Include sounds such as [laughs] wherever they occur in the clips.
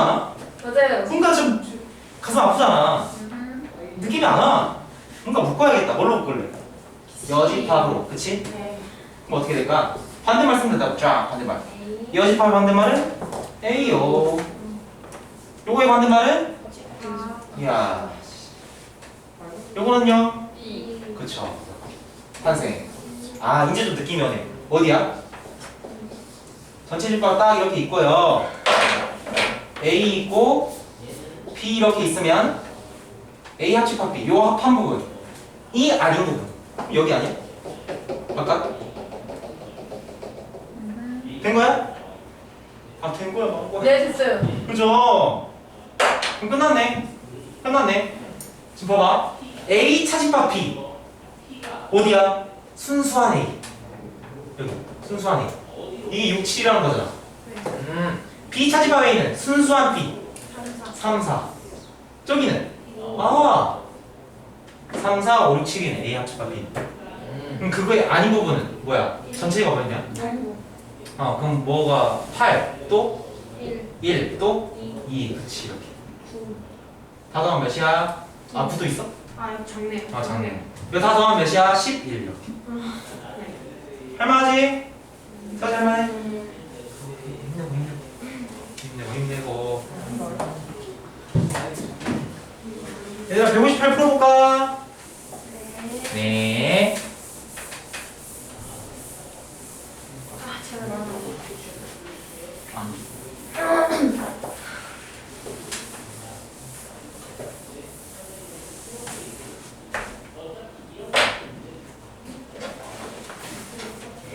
않아? 맞아요. 그러니까 좀 가슴 아프잖아. 음. 느낌이 안 와. 그러니까 묶어야겠다. 뭘로 묶을래? 여집합으로. 그치? 네. 그럼 어떻게 될까? 반대말 쓰면 된다고. 쫙 반대말. 여집합의 반대말은 A요. 요거의 반대말은 야. 요거는요? B. 그쵸. 탄생. 아, 이제 좀 느낌이 오네. 어디야? 전체 집합 딱 이렇게 있고요. A 있고 B 이렇게 있으면 A 합집합 B 요 합한 부분 이 아닌 부분 여기 아니야? 아까 된 거야? 아 된 거야 막 거야. 네, 됐어요. 그죠? 그럼 끝났네. 끝났네. 지금 봐봐. A 차집합 B. 어디야? 순수한 A. 여기. 순수한 A. 이게 6, 7이라는 거잖아. 음. B 차집합 A는 순수한 B. 3, 4. 저기는? 아. 3, 4, 5, 6, 7이네. A 합집합 B. 그럼 그거의 아닌 부분은 뭐야? 전체가 뭐냐? 어, 그럼 뭐가 8, 또 1. 1, 또 2. 그치, 이렇게. 다 더하면 몇이야? 아, 9도 있어? 아, 이거 작네요. 아, 작네. 이거 다 더하면 몇이야? 11 이렇게. 할만하지? 써지 할만해? 힘내고 힘내고. 얘들아 158 풀어볼까? 네 아, 제가 너무. 아,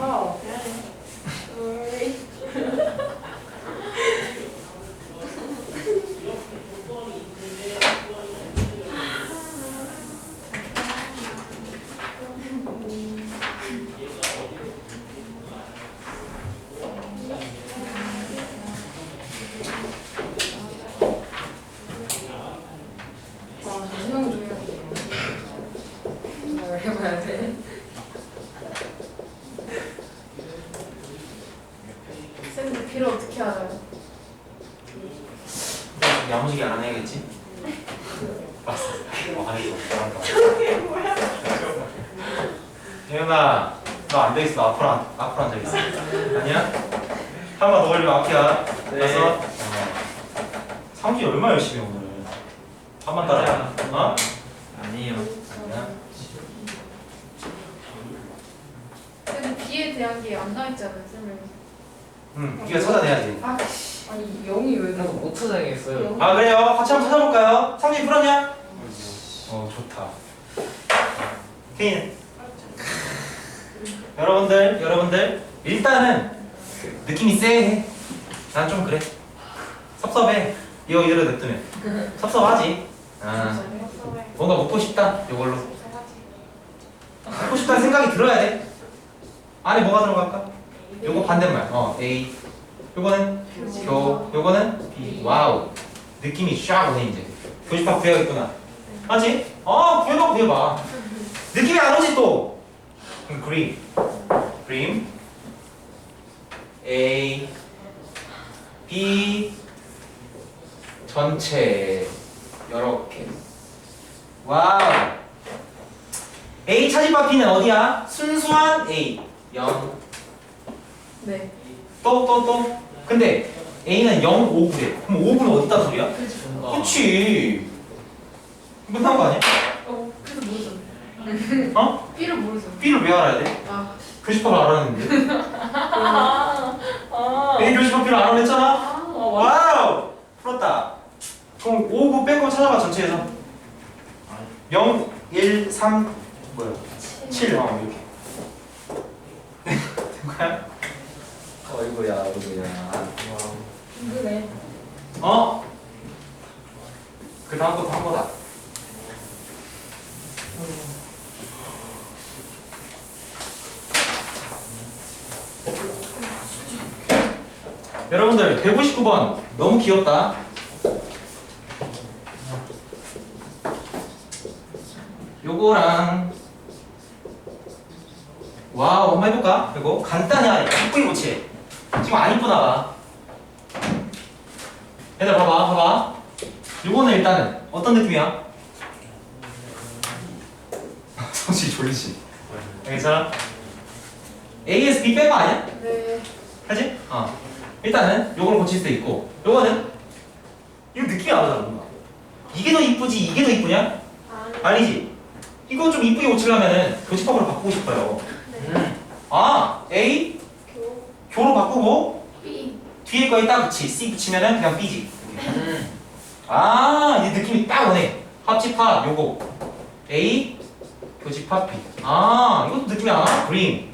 어. 우리. 아, 마지막 중요해. 뭘 해봐야 돼? 쌤들 비를 어떻게 알아요? 야무지게 안 해야겠지? 봤어 어, 아니 잘한다 저게 뭐야? 예은아 너안 되겠어 너 앞으로 안, 앞으로 앉아 있어 아니야? 한 번더 걸리면 앞이야 네. 그래서 어. 상기 얼마 나 열심히 해, 오늘 한번 따라 어? 아니에요. 아니야 쌤들 비에 대한 게 안 나와있잖아요, 쌤들. 응 네가 찾아내야지 아, 씨. 아니, 영이 왜 그래서 못 찾아겠어요. 아 그래요? 같이 한번 찾아볼까요? 상기 풀었냐? 어 좋다 케인 여러분들 여러분들 일단은 느낌이 쎄해. 난 좀 그래. 섭섭해. 이거 이대로 냅두면. 섭섭하지? 아 뭔가 먹고 싶다 이걸로. 먹고 싶다는 생각이 들어야 돼. 안에 뭐가 들어갈까? 요거 반대말. 어 A. 요거는 교. 요거는 B. 와우. 느낌이 쫙 오네 이제. 교집합 구해야겠구나. 맞지? 어 구해봐 구해봐. 느낌이 안 오지 또 그림 그림 A B 전체 요렇게 와우 A 차집합 B는 어디야? 순수한 A 0 네. 또 또 또 근데 A는 0, 5, 9래 그럼 5, 9는 어디다 소리야? 뭔가 그치 끝난 거 아니야? 어, 그래서 모르죠. 어? B를 모르죠. B를 왜 알아야 돼? 아. 교집합을 알았는데 [laughs] 아. A 교집합 B를 알아냈잖아? 아, 와우! 풀었다 그럼 5, 9 빼고 찾아봐 전체에서 0, 1, 3 뭐야? 7 어, 이렇게 [laughs] 된 거야? 어이구야 어이구야. 힘드네. 어? 그 다음 것도 한 거다 여러분들 159번 너무 귀엽다 요거랑 와우 한번 해볼까? 간단히 하래 이쁘게 고치 지금 안 이쁘나 봐 얘들아 봐봐 봐봐 요거는 일단은 어떤 느낌이야? [laughs] 성씨 졸리지 괜찮아? AS B 빼고 아니야? 네. 하지? 어 일단은 요거를 고칠 수도 있고 요거는 이거 느낌이 안 나잖아 뭔가 이게 더 이쁘지 이게 더 이쁘냐? 아니지 이거 좀 이쁘게 고치려면은 교집합으로 바꾸고 싶어요 네. 아 A 교. 교로 바꾸고 B. 뒤에 거에 딱 붙이 C 붙이면은 그냥 B지 아, 이 느낌이 딱 오네. 합집합 요거. A 교집합 B. 아, 이것도 느낌이 안 와? 그림.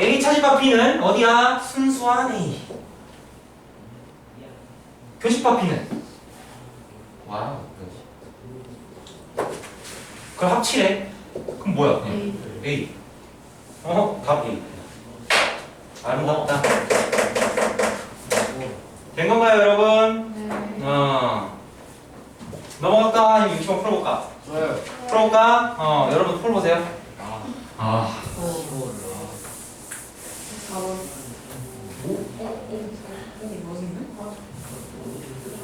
A 차집합 B는 어디야? 순수한 A. 교집합 B는 와우. 그럼 합치래. 그럼 뭐야? 그냥 A. A. 어, 답 A. 아름답다. 된 건가요, 여러분? 네. 어. 넘어갈까? 아니면 60번 풀어볼까? 좋아요. 풀어볼까? 어, 여러분 풀어보세요. 아.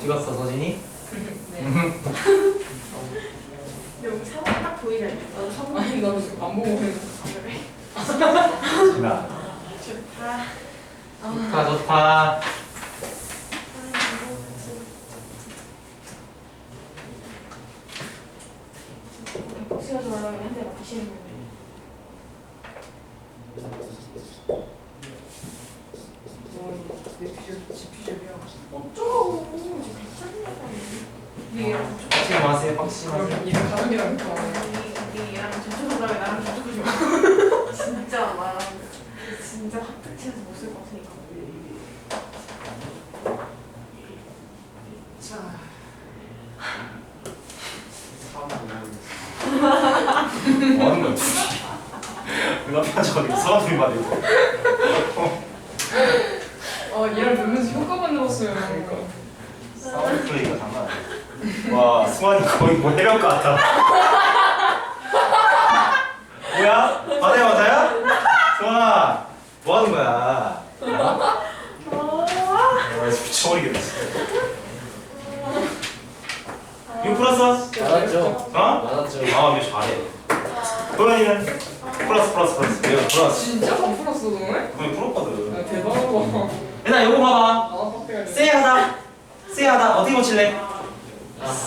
찍었어, 서진이? 네. [laughs] 여기 4번 딱 보이잖아. 나도 4번. 아니, 나도 안 보고 그냥. 그래. 지나. 좋다. 좋다, 좋다. 복수가 좋아하면 한대 맞히는 거네. 어쩌고 얘랑 빡치지 빡치지 마세요. 얘랑 가족이랑 얘랑 저쪽으로 가면 나랑 저쪽으로 좀 [laughs] 진짜 막 진짜 합격해서 못쓸 것 같으니까 자뭐 하는 거야? 눈앞에 저기 사람들이 말이고. 어 얘랑 놀면서 효과 만들었어요. 사운드 플레이가 장난 아니야. 와, 수환이 거의 뭐 해변 것 같아. 뭐야? 바다야, 바다야? 수환아, 뭐 하는 거야? 아, 미쳐버리겠네. 이거 풀었어? 맞았죠? 어? 맞았죠? 아, 이거 잘해. 도현이는 플러스, 플러스, 플러스. 이거 플러스. 진짜 다 풀었어 너네? 거의 풀었거든. 야 대단하다. 일단 요거 봐봐. 빡대가 돼. 쎄하다. 쎄하다. 어떻게 고칠래?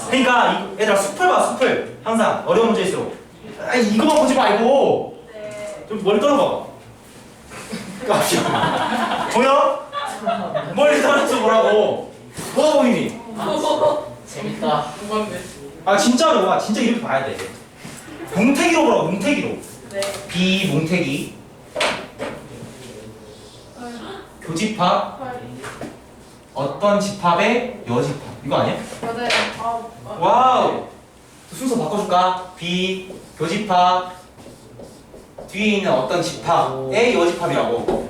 그러니까 이, 얘들아 숲을 봐 숲을 항상 어려운 문제일수록 아 이거만 보지 말고 네. 좀 멀리 떨어봐 깜짝이야 보여? 멀리 떨어져 보라고 뭐가 보이니? 재밌다. 공감돼. 아 진짜로 와 진짜 이렇게 봐야 돼 뭉태기로 보라고 뭉태기로 네. 비 뭉태기 교집합 헐. 어떤 집합의 여집합 이거 아니야? 맞아요. 아, 아. 와우 순서 바꿔줄까? 비 교집합 뒤에 있는 어떤 집합의 여집합이라고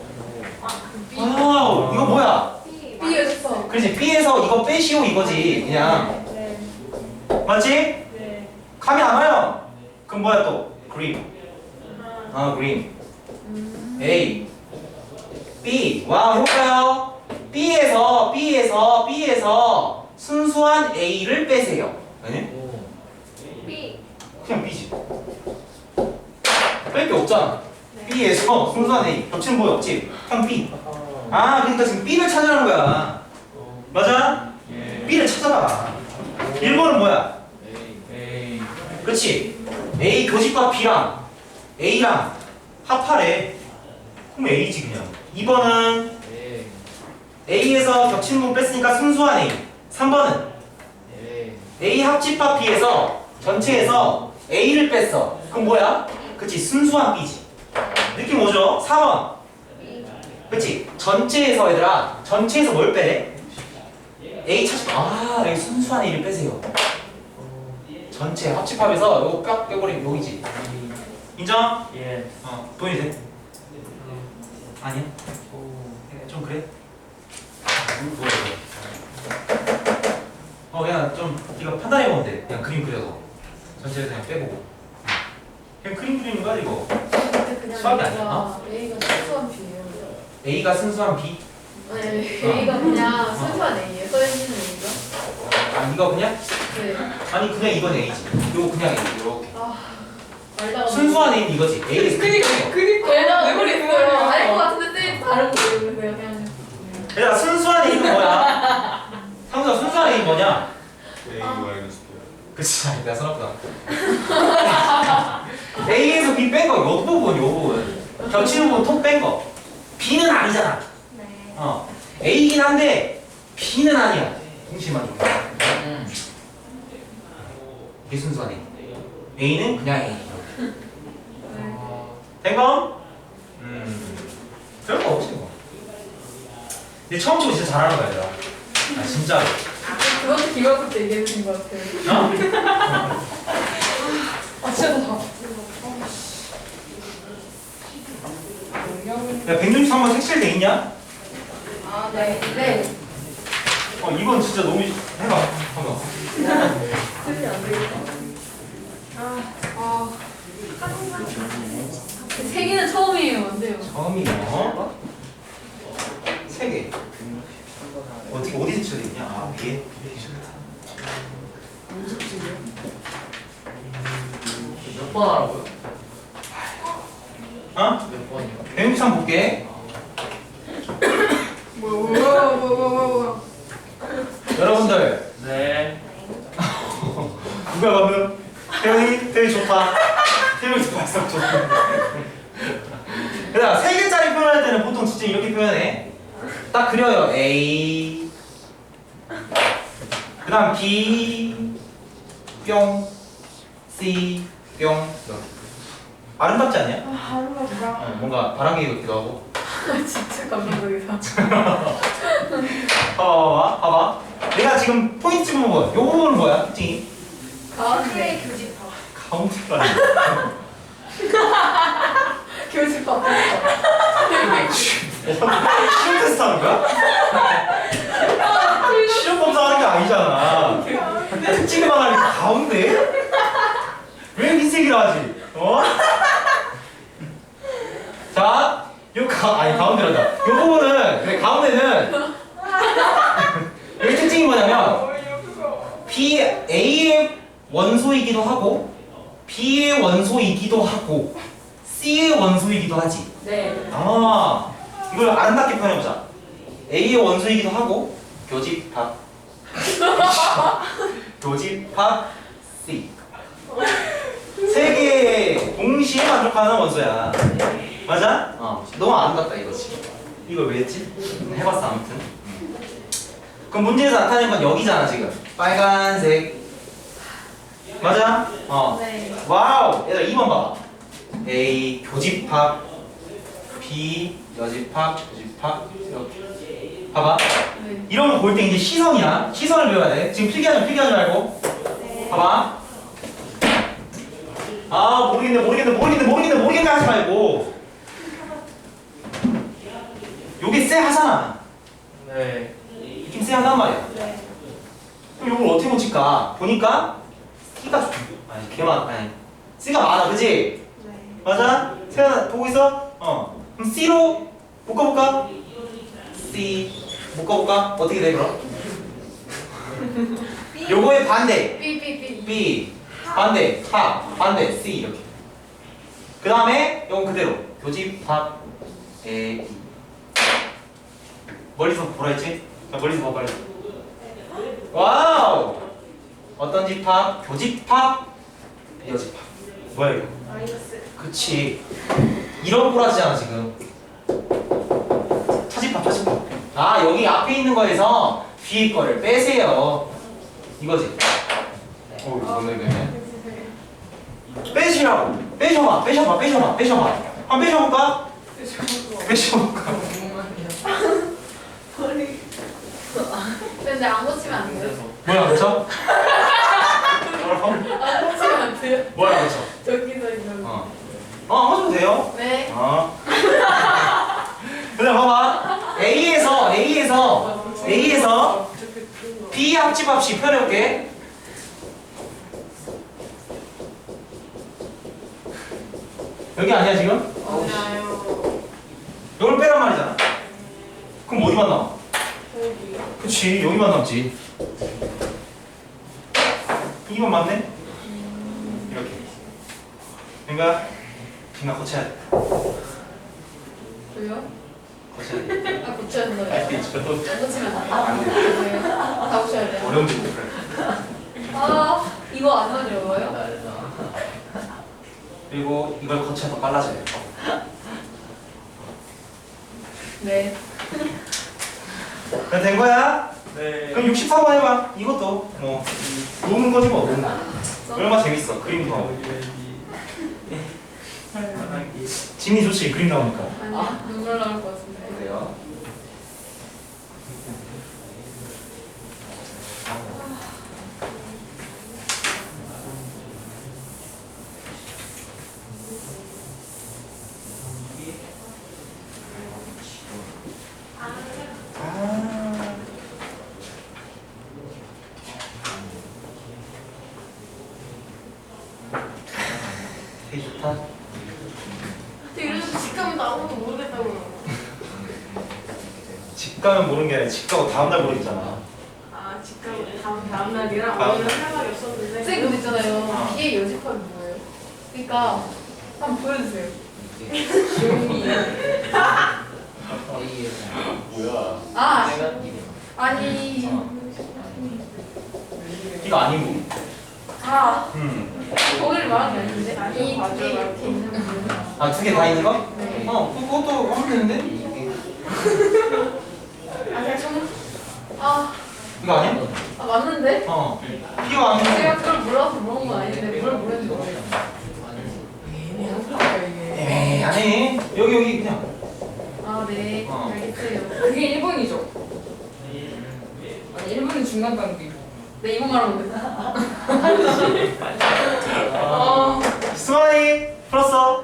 아, 그 B. 와우 이거 뭐야 B. B였어. 그렇지 B에서 이거 빼시오 이거지 그냥 네. 맞지? 네. 감이 안 와요 그럼 뭐야 또 그림 아. 아 그림 음. A B 와우 해볼까요? B에서 B에서 B에서 순수한 A를 빼세요 아니? B. 그냥 B지 뺄 게 없잖아 네. B에서 순수한 A 겹치는 뭐 없지? 그냥 B 아 그러니까 지금 B를 찾으라는 거야 맞아? B를 찾아봐 1번은 뭐야? 에이. 그렇지 A 교집합 B랑 A랑 합하래 그럼 A지 그냥 2번은 에이. A에서 겹치는 분 뺐으니까 순수한 A 3번은 에이. A 합집합 B에서 전체에서 A를 뺐어 그럼 뭐야? 그치 순수한 B지 느낌 오죠? 4번 B. 그치 전체에서 얘들아 전체에서 뭘 빼래? A 차집 아 여기 순수한 A를 빼세요 전체 합집합에서 요거 깍 빼버리면 여기지 인정? 예. 어 돈이 돼? 아니야? 좀 그래? 어 그냥 좀 네가 판단해 보면 돼. 그냥 그림 그려서. 전체에서 그냥 빼보고. 그냥 그림 그리는 거야 이거. 수학이 아니야? A가 순수한 B예요. A가 순수한 B? 네, A가 그냥 순수한 A예요. 써 있는 A가. 아 이거 그냥? 네. 아니 그냥 이건 A지. 요거 그냥 A 이렇게. 아, 순수한 A는 이거지. A에서 그니까 그니까 알다가 왜 그래 모르겠어요. 알것 같은데 쌤 다른 거 모르겠어요. 그냥. 얘들아 순수한 A는 뭐야? 상수야 순수한 A는 뭐냐? A 마이너스 B. 그치 내가 써놨구나. [laughs] A에서 B 뺀거 요 부분 요 부분. 겹치는 부분 톡 뺀거. B는 아니잖아. 네. 어. A이긴 한데 B는 아니야. 동시만 좀. 음. 이게 A A는 그냥 A. 네. 된거? 음. 별거 없지 뭐. 근데 처음 치고 진짜 잘하는 거야 얘들아 아 진짜로 그것도 때 얘기해주신 것 같아요. 어? 아 진짜 다 야 163번 색칠돼 있냐? 아, 네. 네. 어 이건 진짜 너무 해봐 한번 틀리 안 되겠다. 아, 아. 세 개는 처음이에요. 안 돼요. 처음이요 세 개. 어떻게 어디서 되냐? 아 위에 몇 번 하라고요? 어? 몇 번이요? 163 볼게 뭐야. 여러분들 네. [laughs] 누가 봐도 태영이 태영이 좋다 태영이 발성 좋다 [laughs] 그다음 세 개짜리 표현할 때는 보통 진짜 이렇게 표현해 딱 그려요 A 그 다음 B 뿅 C 뿅. 아름답지 않냐? 아, 뭐야. 어, 뭔가 바람이 같기도 하고 아, [laughs] 진짜 감동적이다. 봐봐 봐봐 내가 지금 포인트 찍은 부분 요 부분은 뭐야? 특징이? 가운데 교집합. 가운데가 교집합. 시험 테스트 하는 거야? 시험 검사하는 게 아니잖아. 특징만 하니까 가운데? 왜 흰색이라 하지? 어? 자, 요 가, 아니 가운데란다. 요 부분은 그래 가운데는 여기 특징이 뭐냐면 B A의 원소이기도 하고 B의 원소이기도 하고 C의 원소이기도 하지. 네. 아, 이걸 아름답게 표현해보자. A의 원소이기도 하고 교집합 [laughs] 교집합 C 세 개의 동시에 만족하는 원소야. 맞아? 어, 너무 아름답다 이거지. 이걸 왜 했지? 해봤어 아무튼. 그럼 문제에서 나타낸 건 여기잖아 지금. 빨간색. 맞아? 어. 네. 와우! 얘들아 2번 봐봐 A 교집합 B 여집합 교집합 이렇게 봐봐 네. 이런 거 볼 때 이제 시선이야 시선을 배워야 돼 지금 필기하지 마 필기하지 말고 봐봐 아 모르겠네 모르겠네 모르겠네 모르겠네 모르겠네 하지 말고 요게 쎄 하잖아 네. 느낌 쎄 하단 말이야 네. 그럼 이걸 어떻게 고칠까 보니까 C가 좋 아니 걔만 아니 C가 많아 그지? 네. 맞아? 세연아 보고 있어? 어. 그럼 C로 묶어볼까? C 묶어볼까? 어떻게 돼 그럼? 요거의 반대 B, B, B. B 반대 합 반대 C 이렇게 그 다음에 요건 그대로 교집 합 A B 멀리서 보라 했지? 자 멀리서 봐 빨리 와우 어떤 집합? 교집합 여집합 뭐야 이거? 마이너스. 그치 이런 꼬라지잖아 지금 차집합 차집합 아 여기 앞에 있는 거에서 뒤에 거를 빼세요 이거지 어 이거 너네 빼시라고 빼셔봐 빼셔봐 빼셔봐 빼셔봐 한번 빼셔볼까? 빼셔볼까? 머리. 근데 안 고치면 안 돼요? 그래서 뭐야 그쵸? 뭐라고? 안 고치면 안 돼요? 뭐야 그쵸? 어. 어 하셔도 돼요 네. 어. [laughs] 근데 봐봐 A에서 A에서 A에서 B 합집합식 표현해볼게 여기 아니야 지금? 맞아요. 이걸 빼란 말이잖아 그럼 어디 어디만 남아? 여기. 그치 여기만 남지. 이만 맞네? 이렇게. 그러니까 그냥 고쳐야 돼. 왜요? 고쳐야 돼. 아 고쳐야 된다고요? 있죠. 안 고치면 안 안 돼. 돼요? 왜요? 다 고쳐야 돼요? 어려운 데 그래. 아 이거 안 어려워요? 다르다. 그리고 이걸 거쳐야 더 빨라져요. 네 그럼 된 거야? 네. 그럼 64번 해봐. 이것도 뭐 노는 거지 뭐 거. 얼마 재밌어. 그림도 진이 좋지 그림 나오니까. 아 눈물 나올 것 같은데 그래요. 아. 되게 좋다. 근데 이래서 집 가면 나 아무도 모르겠다고요. 집 가면 모르는 게 아니라 집 가고 다음날 모르겠잖아. 아, 집 가면 다음, 다음 날이랑 다음 오늘은 할 말이 없었는데. 선생님 그거 있잖아요 어. 비의 요지팝이 뭐예요? 그러니까 한번 보여주세요 용이 뭐야? 아 내가 아니 이거 아니고. 아 음. 거기를 아닌데 아니, 이 맞아요. 두개 이렇게 있는 거 아 두 개 다 있는 거? 네. 어, 그- 그것도 하면 되는데? [laughs] 아 제가 좀 아, 이거 아니야? 아 맞는데? 어. 피어 아니고. 제가 그걸 몰라서 물어본 건 아닌데 뭘 모르는지 모르겠어요 에이, 아니. 여기 여기 그냥. 아네 어. 알겠어요 그게 1번이죠? 아니 1번은 중간 단계 내 이모 말하고 있어. 스마일 풀었어.